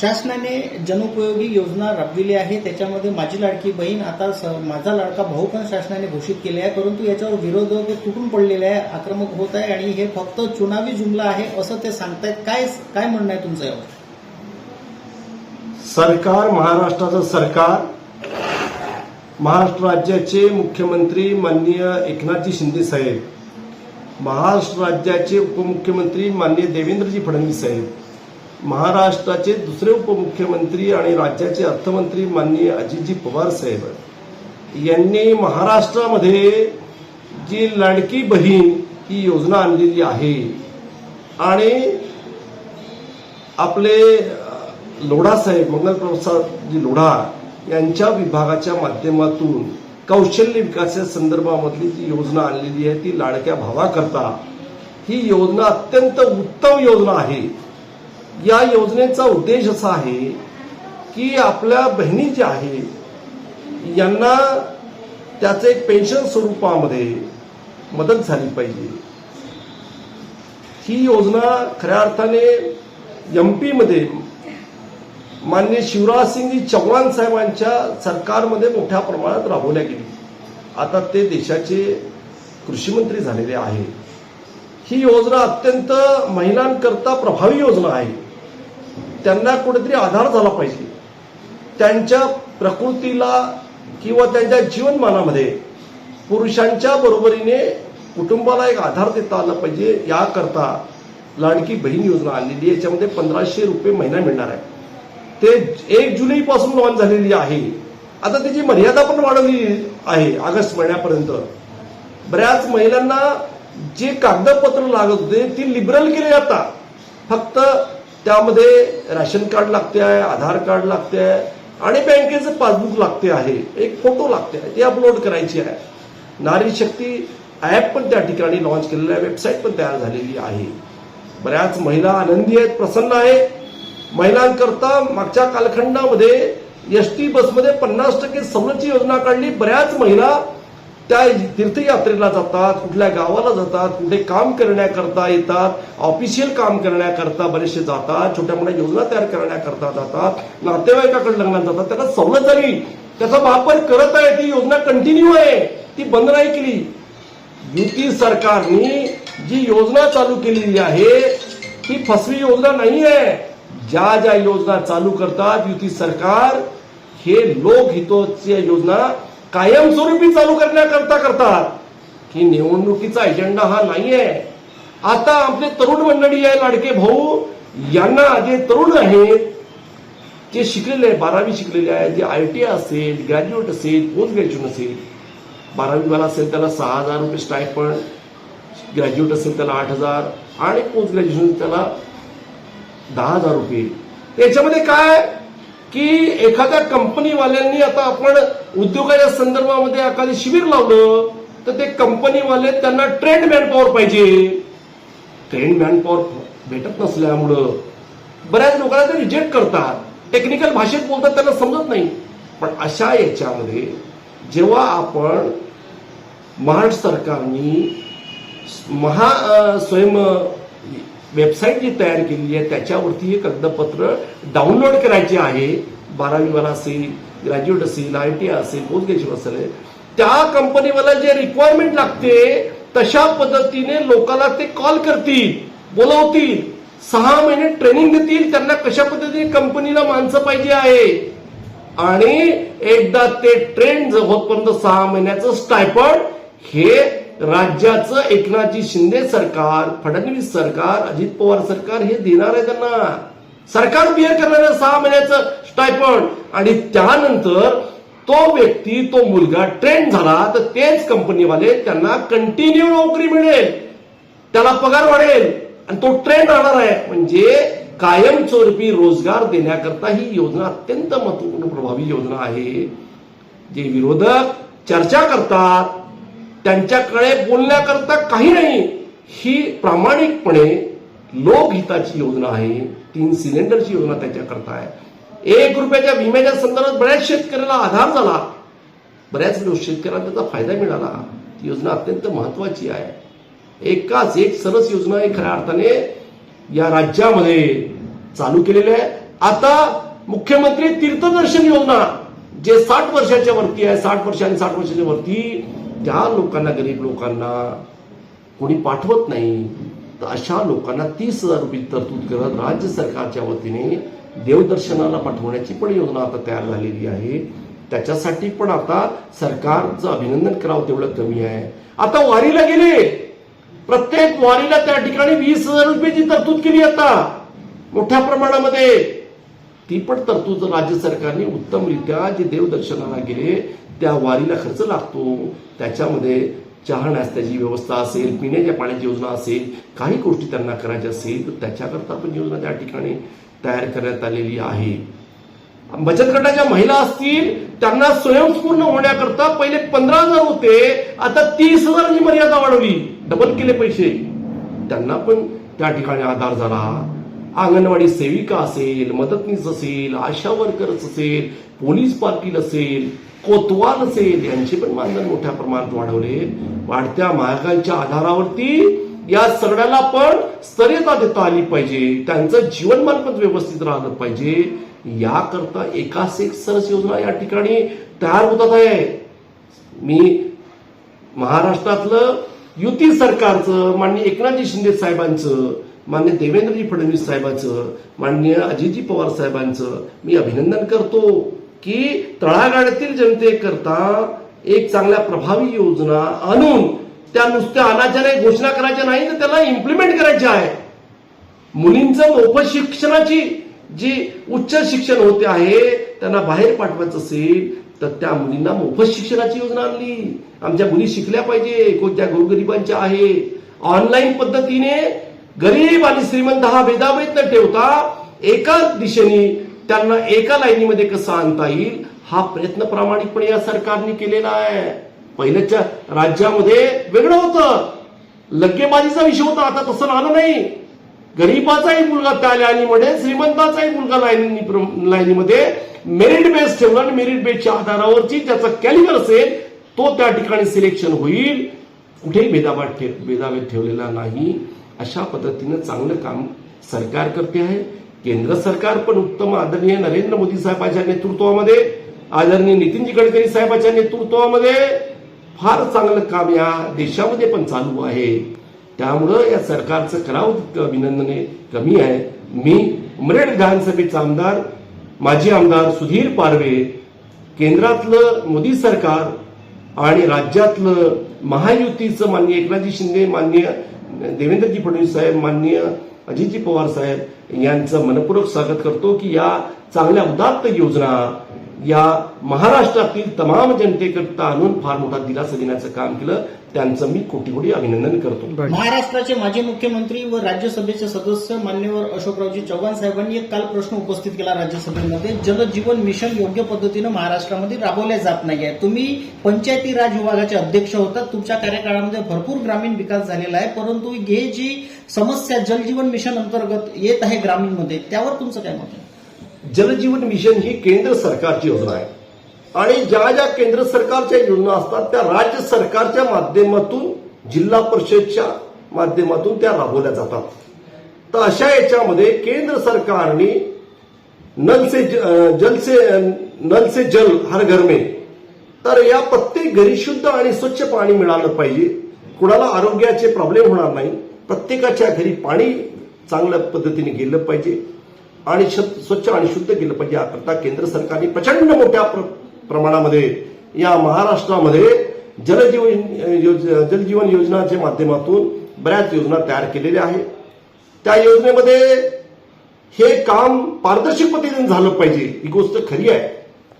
शासनाने जनोपयोगी योजना राबविली आहे. त्याच्यामध्ये माझी लाडकी बहीण आता स- माझा लाडका भाऊ पण शासनाने घोषित केले आहे. परंतु याच्यावर विरोधक हे तुटून पडलेले आहे आक्रमक होत आहे आणि हे फक्त चुनावी जुमला आहे असं ते सांगतायत. काय काय म्हणणं आहे तुमचं यावर? सरकार महाराष्ट्राचं सरकार महाराष्ट्र राज्याचे मुख्यमंत्री माननीय एकनाथजी शिंदे साहेब महाराष्ट्र राज्याचे उपमुख्यमंत्री माननीय देवेंद्रजी फडणवीस साहेब महाराष्ट्राचे दुसरे उपमुख्यमंत्री आणि राज्याचे अर्थमंत्री माननीय अजितजी पवार साहेब यांनी महाराष्ट्रामध्ये जी लाडकी बहीण ही योजना आणलेली आहे आणि आपले लोढा साहेब मंगलप्रसादजी लोढा यांच्या विभागाच्या माध्यमातून कौशल्य विकासा संदर्भामधली जी योजना आणलेली आहे ती लाडक्या भावाकरता ही योजना अत्यंत उत्तम योजना आहे. या योजनेचा उद्देश असा आहे की आपल्या बहिणी ज्या आहेत यांना त्याचे पेन्शन स्वरूपामध्ये मदत झाली पाहिजे. ही योजना खऱ्या अर्थाने एममध्ये मान्य शिवराज सिंगजी चौहान साहेबांच्या सरकारमध्ये मोठ्या प्रमाणात राबवल्या गेली. आता ते देशाचे कृषी मंत्री झालेले आहेत. ही योजना अत्यंत महिलांकरता प्रभावी योजना आहे. त्यांना कुठेतरी आधार झाला पाहिजे. त्यांच्या प्रकृतीला किंवा त्यांच्या जीवनमानामध्ये पुरुषांच्या बरोबरीने कुटुंबाला एक आधार देता आला पाहिजे याकरता लाडकी बहीण योजना आणलेली आहे. याच्यामध्ये पंधराशे रुपये महिना मिळणार आहे. ते एक जुलैपासून लॉन्च झालेली आहे. आता त्याची मर्यादा पण वाढवली आहे ऑगस्ट महिन्यापर्यंत. बऱ्याच महिलांना जे कागदपत्र लागत होते ती लिबरल केले आता. फक्त त्यामध्ये राशन कार्ड लागते आहे आधार कार्ड लागते आहे आणि बँकेचं पासबुक लागते आहे एक फोटो लागते आहे ते अपलोड करायची आहे. नारी शक्ती ॲप पण त्या ठिकाणी लॉन्च केलेलं आहे वेबसाईट पण तयार झालेली आहे. बऱ्याच महिला आनंदी आहेत प्रसन्न आहे. महिलांकरता मागच्या कालखंडामध्ये एस टी बसमध्ये पन्नास टक्के सवलतची योजना काढली. बऱ्याच महिला त्या तीर्थयात्रेला जातात कुठल्या गावाला जातात कुठे काम करण्याकरता येतात ऑफिशियल काम करण्याकरता बरेचसे जातात छोट्या मोठ्या योजना तयार करण्याकरता जातात नातेवाईकाकडे लग्नात जातात त्याला सवलत झाली. त्याचा वापर करत आहे ती योजना कंटिन्यू आहे. ती बंद नाही केली. युती सरकारने जी योजना चालू केलेली आहे ती फसवी योजना नाही आहे. ज्या ज्या योजना चालू करतात युती सरकार हे लोकहितोच्या योजना कायमस्वरूपी चालू करण्याकरता करतात. की निवडणुकीचा एजेंडा हा नाही आहे आता आपले तरुण मंडळी आहे लाडके भाऊ यांना जे तरुण आहेत जे शिकलेले आहे बारावी शिकलेले आहे जे आय टी असेल ग्रॅज्युएट असेल पोस्ट ग्रॅज्युएट असेल बारावीवाला असेल त्याला सहा हजार रुपये स्टायपण ग्रॅज्युएट असेल त्याला आठ हजार आणि पोस्ट ग्रॅज्युएशन त्याला दहा हजार रुपये. याच्यामध्ये काय? की एखाद्या कंपनीवाल्यांनी आता आपण उद्योगाच्या संदर्भामध्ये एखादं शिबिर लावलं तर ते कंपनीवाले त्यांना ट्रेंड मॅनपॉवर पाहिजे. ट्रेंड मॅनपॉवर भेटत नसल्यामुळं बऱ्याच लोकांना ते रिजेक्ट करतात. टेक्निकल भाषेत बोलतात त्यांना समजत नाही. पण अशा याच्यामध्ये जेव्हा आपण महाराष्ट्र सरकारनी महा स्वयं वेबसाईट जी तयार केलेली आहे त्याच्यावरती हे कागदपत्र डाउनलोड करायचे आहे. बारावीवाला असेल ग्रॅज्युएट असेल आय टी असेल पोस्ट ग्रॅज्युएट असेल त्या कंपनीवाला जे रिक्वायरमेंट लागते तशा पद्धतीने लोकांना ते कॉल करतील बोलवतील. सहा महिने ट्रेनिंग देतील त्यांना कशा पद्धतीने कंपनीला माणसं पाहिजे आहे. आणि एकदा ते ट्रेंड होतपर्यंत सहा महिन्याचं स्टायपड हे राज्याचं एकनाथजी शिंदे सरकार फडणवीस सरकार अजित पवार सरकार हे देणार आहे त्यांना. सरकार बिअर करणार सहा महिन्याचं स्टायपण आणि त्यानंतर तो व्यक्ती तो मुलगा ट्रेंड झाला तर तेच कंपनीवाले त्यांना कंटिन्यू नोकरी मिळेल. त्याला पगार वाढेल. आणि तो ट्रेंड राहणार आहे. म्हणजे कायमस्वरूपी रोजगार देण्याकरता ही योजना अत्यंत महत्त्वपूर्ण प्रभावी योजना आहे. जे विरोधक चर्चा करतात त्यांच्याकडे बोलण्याकरता काही नाही. ही प्रामाणिकपणे लोकहिताची योजना आहे. तीन सिलेंडरची योजना त्याच्याकरता आहे. एक रुपयाच्या विम्याच्या संदर्भात बऱ्याच शेतकऱ्याला आधार झाला. बऱ्याच लोक शेतकऱ्यांना त्याचा फायदा मिळाला. ती योजना अत्यंत महत्वाची आहे. एकाच एक सरस योजना आहे खऱ्या अर्थाने या राज्यामध्ये चालू केलेली आहे. आता मुख्यमंत्री तीर्थदर्शन योजना जे साठ वर्षाच्या वरती आहे साठ वर्ष आणि साठ वर्षाच्या वरती त्या लोकांना गरीब लोकांना कोणी पाठवत नाही तर अशा लोकांना तीस हजार रुपये तरतूद करत राज्य सरकारच्या वतीने देवदर्शनाला पाठवण्याची पण योजना आता तयार झालेली आहे. त्याच्यासाठी पण आता सरकारचं अभिनंदन करावं तेवढं कमी आहे. आता वारीला गेले. प्रत्येक वारीला त्या ठिकाणी वीस हजार रुपयाची तरतूद केली आता मोठ्या प्रमाणामध्ये. ती पण तरतूद राज्य सरकारने उत्तमरित्या जे देवदर्शनाला गेले त्या वारीला खर्च लागतो. त्याच्यामध्ये चहा नाश्त्याची व्यवस्था असेल पिण्याच्या पाण्याची योजना असेल काही गोष्टी त्यांना करायच्या असेल तर त्याच्याकरता पण योजना त्या ठिकाणी तयार करण्यात आलेली आहे. बचत गटाच्या महिला असतील त्यांना स्वयंपूर्ण होण्याकरता पहिले पंधरा हजार होते आता तीस हजारांची मर्यादा वाढवली. डबल केले पैसे. त्यांना पण त्या ठिकाणी आधार झाला. अंगणवाडी सेविका असेल मदतनीस असेल आशा वर्कर्स असेल पोलीस पाटील असेल कोतवाल असेल यांचे पण मानधन मोठ्या प्रमाणात वाढवले. वाढत्या महागाईच्या आधारावरती या सगळ्याला पण स्तरीयता देता आली पाहिजे. त्यांचं जीवनमान पण व्यवस्थित राहिलं पाहिजे. याकरता एकाच एक सरस योजना या ठिकाणी तयार होतात आहे. मी महाराष्ट्रातलं युती सरकारचं माननीय एकनाथजी शिंदे साहेबांचं मान्य देवेंद्रजी फडणवीस साहेबांचं मान्य अजितजी पवार साहेबांचं मी अभिनंदन करतो की तळागाळातील जनतेकरता एक चांगल्या प्रभावी योजना आणून त्या नुसत्या अनाचाने घोषणा करायच्या नाही तर त्याला इम्प्लिमेंट करायच्या आहे. मुलींचं मोफत शिक्षणाची जी उच्च शिक्षण होते आहे त्यांना बाहेर पाठवायचं असेल तर त्या मुलींना मोफत शिक्षणाची योजना आणली. आमच्या मुली शिकल्या पाहिजे कोणत्या गोरगरिबांच्या आहे. ऑनलाईन पद्धतीने गरीब आणि श्रीमंत हा भेदाभेद न ठेवता एकाच दिशेने त्यांना एका लाईनीमध्ये कसं आणता येईल हा प्रयत्न प्रामाणिकपणे या सरकारने केलेला आहे. पहिल्याच्या राज्यामध्ये वेगळं होतं. लग्गेबाजीचा विषय होता आता तसं राहिलं नाही. गरीबाचाही मुलगा त्या लाईनीमध्ये श्रीमंताचाही मुलगा लाईनी लाईनीमध्ये मेरिट बेस ठेवला आणि मेरिट बेसच्या आधारावरची ज्याचा कॅलिबर असेल तो त्या ठिकाणी सिलेक्शन होईल. कुठेही भेदाभाद ठेव भेदाभेद ठेवलेला नाही. अशा पद्धतीनं चांगलं काम सरकार करते आहे. केंद्र सरकार पण उत्तम आदरणीय नरेंद्र मोदी साहेबांच्या नेतृत्वामध्ये आदरणीय नितीनजी गडकरी साहेबांच्या नेतृत्वामध्ये फार चांगलं काम या देशामध्ये पण चालू आहे. त्यामुळं या सरकारचं करावं तितकं अभिनंदन कमी आहे. मी उमरेड विधानसभेचा आमदार माजी आमदार सुधीर पारवे केंद्रातलं मोदी सरकार आणि राज्यातलं महायुतीचं माननीय एकनाथजी शिंदे माननीय देवेंद्रजी फडणवीस साहेब माननीय अजितजी पवार साहेब यांचं मनपूर्वक स्वागत करतो की या चांगल्या उदात्त योजना या महाराष्ट्रातील तमाम जनतेकरता आणून फार मोठा दिलासा देण्याचं काम केलं त्यांचं मी कोटी कोटी अभिनंदन करतो. महाराष्ट्राचे माजी मुख्यमंत्री व राज्यसभेचे सदस्य मान्यवर अशोकरावजी चव्हाण साहेबांनी एक काल प्रश्न उपस्थित केला राज्यसभेमध्ये जलजीवन मिशन योग्य पद्धतीनं महाराष्ट्रामध्ये राबवले जात नाही आहे. तुम्ही पंचायती राज विभागाचे अध्यक्ष होता तुमच्या कार्यकाळामध्ये भरपूर ग्रामीण विकास झालेला आहे परंतु हे जी समस्या जलजीवन मिशन अंतर्गत येत आहे ग्रामीणमध्ये त्यावर तुमचं काय मत आहे? जलजीवन मिशन ही केंद्र सरकारची योजना आहे. आणि ज्या ज्या केंद्र सरकारच्या योजना असतात त्या राज्य सरकारच्या माध्यमातून जिल्हा परिषदच्या माध्यमातून त्या राबवल्या जातात. तर अशा याच्यामध्ये केंद्र सरकारने नल से जल से नल से जल हर घर में. तर या प्रत्येक घरी शुद्ध आणि स्वच्छ पाणी मिळालं पाहिजे. कुणाला आरोग्याचे प्रॉब्लेम होणार नाही. प्रत्येकाच्या घरी पाणी चांगल्या पद्धतीने गेलं पाहिजे. आणि स्वच्छ आणि शुद्ध केलं पाहिजे. याकरता केंद्र सरकारने प्रचंड मोठ्या प्र- प्रमाणामध्ये या महाराष्ट्रामध्ये जलजीवन योज- जलजीवन योजनाच्या माध्यमातून बऱ्याच योजना तयार केलेल्या आहेत. त्या योजनेमध्ये हे काम पारदर्शक पद्धतीने झालं पाहिजे. ही गोष्ट खरी आहे.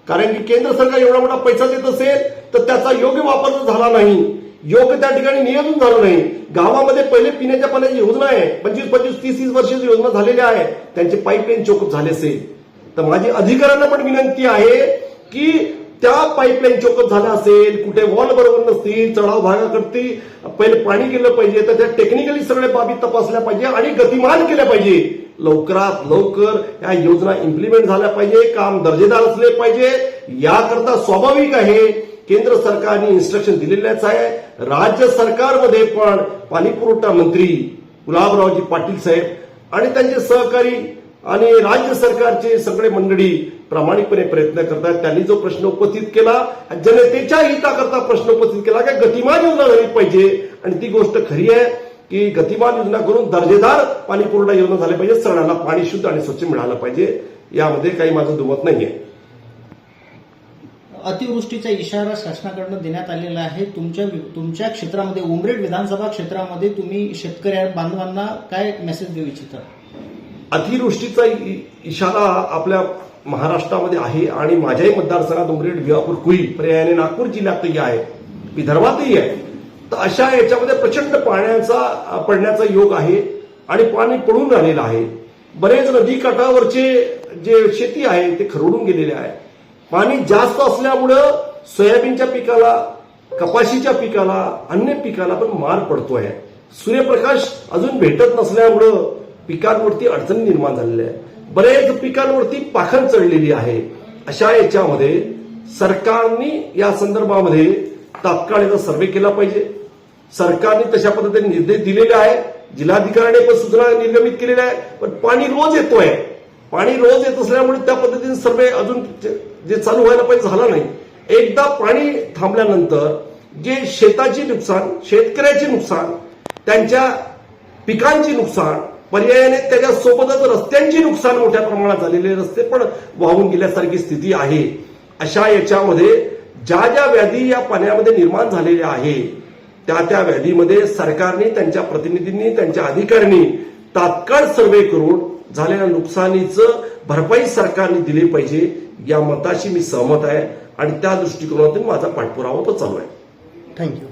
कारण की केंद्र सरकार एवढा मोठा पैसा देत असेल तर त्याचा योग्य वापर झाला नाही. योग्य त्या ठिकाणी नियोजन झालं नाही. गावामध्ये पहिले पिण्याच्या पाण्याची योजना आहे पंचवीस पंचवीस तीस तीस वर्षाची योजना झालेल्या आहे. त्यांचे पाईपलाईन चोकअप झाले असेल. तर माझी अधिकाऱ्यांना पण विनंती आहे की त्या पाईपलाईन चोकअप झाल्या असेल कुठे वॉल बरोबर नसतील चढाव भागाकडती पहिले पाणी केलं पाहिजे तर त्या टेक्निकली सगळे बाबी तपासल्या पाहिजे आणि गतिमान केल्या पाहिजे. लवकरात लवकर या योजना इम्प्लिमेंट झाल्या पाहिजे काम दर्जेदार असले पाहिजे. याकरता स्वाभाविक आहे केंद्र सरकारने इन्स्ट्रक्शन दिलेलेच आहे. राज्य सरकारमध्ये पण पाणी पुरवठा मंत्री गुलाबरावजी पाटील साहेब आणि त्यांचे सहकारी आणि राज्य सरकारचे सगळे मंडळी प्रामाणिकपणे प्रयत्न करतात. त्यांनी जो प्रश्न उपस्थित केला जनतेच्या हिताकरता प्रश्न उपस्थित केला की गतिमान योजना झाली पाहिजे. आणि ती गोष्ट खरी आहे की गतिमान योजना करून दर्जेदार पाणी पुरवठा योजना झाली पाहिजे. सणाला पाणी शुद्ध आणि स्वच्छ मिळालं पाहिजे. यामध्ये काही माझं दुमत नाहीये. अतिवृष्टीचा इशारा शासनाकडनं देण्यात आलेला आहे. तुमच्या तुमच्या क्षेत्रामध्ये उमरेड विधानसभा क्षेत्रामध्ये तुम्ही शेतकऱ्या बांधवांना काय मेसेज देऊ इच्छिता? अतिवृष्टीचा इ- इशारा आपल्या महाराष्ट्रामध्ये आहे आणि माझ्याही मतदारसंघात उमरेड विवापूर कुई पर्यायाने नागपूर जिल्ह्यातही आहे. विदर्भातही आहे. तर अशा याच्यामध्ये प्रचंड पाण्याचा पडण्याचा योग आहे आणि पाणी पडून राहिलेलं आहे. बरेच नदी काठावरचे जे शेती आहे ते खरडून गेलेले आहे. पाणी जास्त असल्यामुळं सोयाबीनच्या पिकाला कपाशीच्या पिकाला अन्य पिकाला पण मार पडतोय. सूर्यप्रकाश अजून भेटत नसल्यामुळं पिकांवरती अडचणी निर्माण झालेल्या आहे बरेच पिकांवरती पाखर चढलेली आहे. अशा याच्यामध्ये सरकारने या संदर्भामध्ये तात्काळ याचा सर्वे केला पाहिजे. सरकारने तशा पद्धतीने निर्देश दिलेले आहे जिल्हाधिकाऱ्याने पण सूचना निर्गमित केलेल्या आहे पण पाणी रोज येतोय. पाणी रोज येत असल्यामुळे त्या पद्धतीने सर्वे अजून जे- चालू व्हायला पाहिजे झाला नाही. एकदा पाणी थांबल्यानंतर जे शेताची नुकसान शेतकऱ्याचे नुकसान त्यांच्या पिकांची नुकसान पर्यायाने त्याच्यासोबतच रस्त्यांची नुकसान मोठ्या प्रमाणात झालेले रस्ते पण वाहून गेल्यासारखी स्थिती आहे. अशा याच्यामध्ये ज्या ज्या व्याधी या पाण्यामध्ये निर्माण झालेल्या आहे त्या त्या व्याधीमध्ये सरकारने त्यांच्या प्रतिनिधींनी त्यांच्या अधिकाऱ्यांनी तात्काळ सर्वे करून झालेल्या नुकसानीचं भरपाई सरकारने दिली पाहिजे या मताशी मी सहमत आहे. आणि त्या दृष्टिकोनातून माझा पाठपुरावा तो चालू आहे. थँक्यू